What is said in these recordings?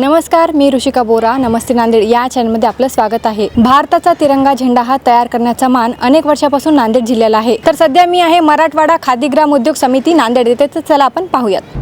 नमस्कार मी ऋषिका बोरा. नमस्ते नांदेड. या चॅनलमध्ये आपलं स्वागत आहे. भारताचा तिरंगा झेंडा हा तयार करण्याचा मान अनेक वर्षापासून नांदेड जिल्ह्याला आहे. तर सध्या मी आहे मराठवाडा खादीग्राम उद्योग समिती नांदेड. येथे तर चला आपण पाहूयात.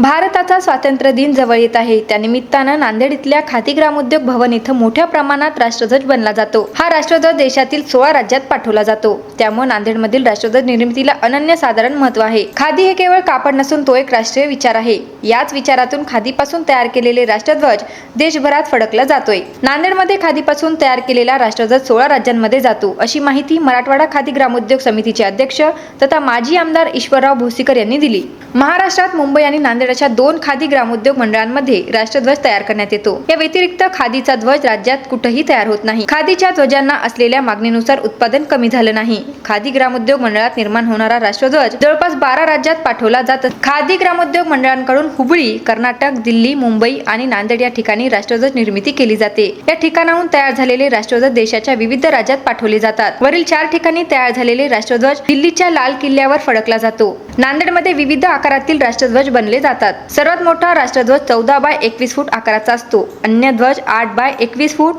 भारताचा स्वातंत्र्य दिन जवळ येत आहे. त्यानिमित्तानं नांदेड इथल्या खादी ग्रामोद्योग भवन इथं मोठ्या प्रमाणात राष्ट्रध्वज बनला जातो. हा राष्ट्रध्वज देशातील सोळा राज्यात पाठवला जातो. त्यामुळे नांदेडमधील राष्ट्रध्वज निर्मितीला अनन्यसाधारण महत्त्व आहे. खादी हे केवळ कापड नसून तो एक राष्ट्रीय विचार आहे. याच विचारातून खादीपासून तयार केलेले राष्ट्रध्वज देशभरात फडकला जातोय. नांदेडमध्ये खादीपासून तयार केलेला राष्ट्रध्वज सोळा राज्यांमध्ये जातो अशी माहिती मराठवाडा खादी ग्रामोद्योग समितीचे अध्यक्ष तथा माजी आमदार ईश्वरराव भोसीकर यांनी दिली. महाराष्ट्रात मुंबई आणि नांदेड अशा दोन खादी ग्रामोद्योग मंडळांमध्ये राष्ट्रध्वज तयार करण्यात येतो. या व्यतिरिक्त खादीचा ध्वज राज्यात कुठेही तयार होत नाही. खादीच्या ध्वजांना असलेल्या मागणीनुसार उत्पादन कमी झालं नाही. खादी ग्रामोद्योग मंडळात निर्माण होणारा राष्ट्रध्वज जवळपास बारा राज्यात पाठवला जात खादी ग्रामोद्योग मंडळांकडून हुबळी कर्नाटक दिल्ली मुंबई आणि नांदेड या ठिकाणी राष्ट्रध्वज निर्मिती केली जाते. या ठिकाणाहून तयार झालेले राष्ट्रध्वज देशाच्या विविध राज्यात पाठवले जातात. वरील चार ठिकाणी तयार झालेले राष्ट्रध्वज दिल्लीच्या लाल किल्ल्यावर फडकला जातो. नांदेडमध्ये विविध आकारातील राष्ट्रध्वज बनले जातात. सर्वात मोठा राष्ट्रध्वज चौदा बाय एकवीस फूट आकाराचा असतो. अन्य ध्वज आठ बाय एकवीस फूट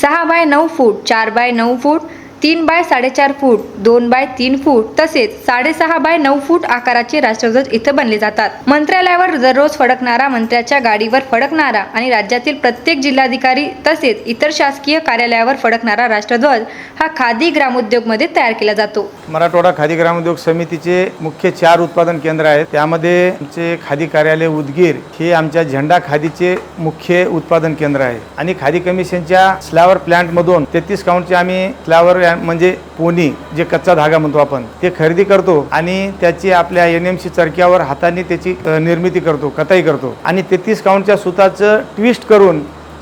सहा बाय नऊ फूट चार बाय नऊ फूट तीन बाय साडेचार फूट दोन बाय तीन फूट तसेच साडेसहा बाय नऊ फूट आकाराचे राष्ट्रध्वज इथं बनले जातात. मंत्रालयावर दररोज फडकणारा मंत्र्याच्या गाडीवर फडकणारा आणि राज्यातील प्रत्येक जिल्हाधिकारी तसेच इतर शासकीय कार्यालयावर फडकणारा राष्ट्रध्वज हा खादी ग्रामोद्योगमध्ये तयार केला जातो. मराठवाडा खादी ग्रामोद्योग समितीचे मुख्य चार उत्पादन केंद्र आहेत. त्यामध्ये आमचे खादी कार्यालय उदगीर हे आमच्या झेंडा खादीचे मुख्य उत्पादन केंद्र आहे. आणि खादी कमिशनच्या स्लॅवर प्लांटमधून तेहतीस काउंटचे आम्ही स्लॅवर म्हणजे पोनी जे कच्चा धागा म्हणतो आपण ते खरेदी करतो आणि त्याची आपल्या एन एम सी चरक्यावर हाताने त्याची निर्मिती करतो कताई करतो. आणि तेहतीस काउंटच्या सुताचं ट्विस्ट करून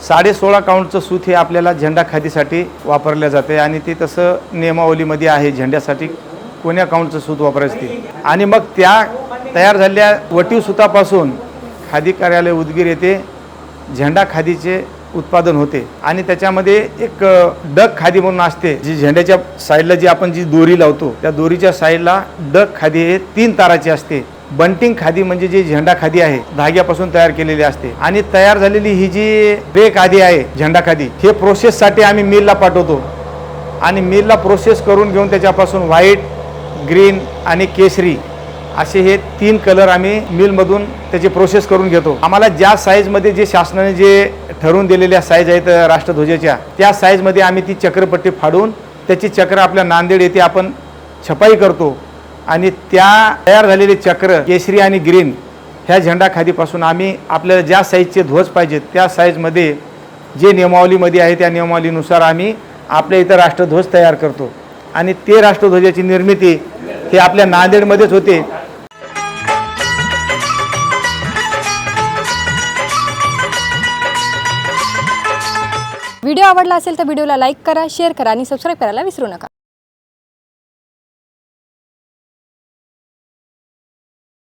साडे सोळा काउंटचं सूत हे आपल्याला झेंडा खादीसाठी वापरलं जाते आणि ते तसं नियमावलीमध्ये आहे झेंड्यासाठी कोण्या काउंटचं सूत वापरायचं ते. आणि मग त्या तयार झालेल्या वटीव सुतापासून खादी कार्यालय उदगीर येथे झेंडा खादीचे उत्पादन होते. आणि त्याच्यामध्ये एक डग खादी म्हणून असते जी झेंड्याच्या साईडला जी आपण जी दोरी लावतो त्या दोरीच्या साईडला डग खादी हे तीन ताराची असते. बंटिंग खादी म्हणजे जी झेंडा खादी आहे धाग्यापासून तयार केलेली असते. आणि तयार झालेली ही जी बे खादी आहे झेंडा खादी हे प्रोसेससाठी आम्ही मिलला पाठवतो. आणि मिलला प्रोसेस करून घेऊन त्याच्यापासून व्हाईट ग्रीन आणि केसरी असे हे तीन कलर आम्ही मिलमधून त्याची प्रोसेस करून घेतो. आम्हाला ज्या साईजमध्ये जे शासनाने जे ठरवून दिलेल्या साईज आहेत राष्ट्रध्वजाच्या त्या साईजमध्ये आम्ही ती चक्रपट्टी फाडून त्याची चक्र आपल्या नांदेड येथे आपण छपाई करतो. आणि त्या तयार झालेले चक्र केसरी आणि ग्रीन ह्या झेंडा खादीपासून आम्ही आपल्याला ज्या साईजचे ध्वज पाहिजेत त्या साईजमध्ये जे नियमावलीमध्ये आहे त्या नियमावलीनुसार आम्ही आपल्या इथं राष्ट्रध्वज तयार करतो. आणि ते राष्ट्रध्वजाची निर्मिती हे आपल्या नांदेडमध्येच होते. व्हिडिओ आवडला असेल तर व्हिडिओला लाईक करा शेअर करा आणि सबस्क्राईब करायला विसरू नका.